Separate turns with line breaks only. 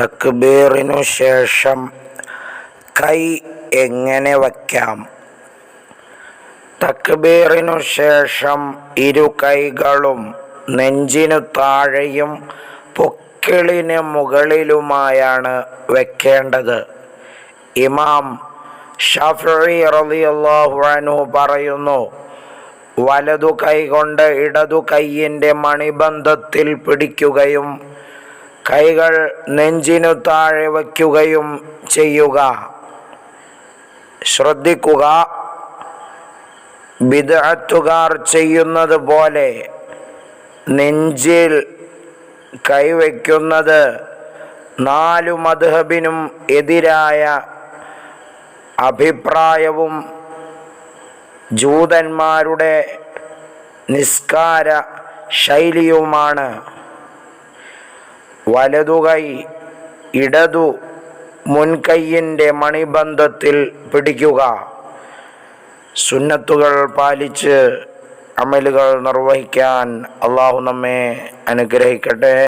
തക്ബീറിനു ശേഷം കൈ എങ്ങനെ വയ്ക്കാം? തക്ബീറിനു ശേഷം ഇരു കൈകളും നെഞ്ചിനു താഴെയും പൊക്കിളിന് മുകളിലുമായാണ് വെക്കേണ്ടത്. ഇമാം ഷഫി റളിയല്ലാഹു അൻഹു പറയുന്നു വലതു കൈകൊണ്ട് ഇടതു കൈയിന്റെ മണിബന്ധത്തിൽ പിടിക്കുകയും കൈകൾ നെഞ്ചിനു താഴെ വയ്ക്കുകയും ചെയ്യുക. ശ്രദ്ധിക്കുക. വിദഹത്തുകാർ ചെയ്യുന്നത് പോലെ നെഞ്ചിൽ കൈവയ്ക്കുന്നത് നാലു മധുഹബിനും എതിരായ അഭിപ്രായവും ജൂതന്മാരുടെ നിസ്കാര ശൈലിയുമാണ്. വലതുകൈ ഇടതു മുൻകൈയിന്റെ മണിബന്ധത്തിൽ പിടിക്കുക. സുന്നത്തുകൾ പാലിച്ച് അമലുകൾ നിർവഹിക്കാൻ അള്ളാഹു നമ്മെ അനുഗ്രഹിക്കട്ടെ.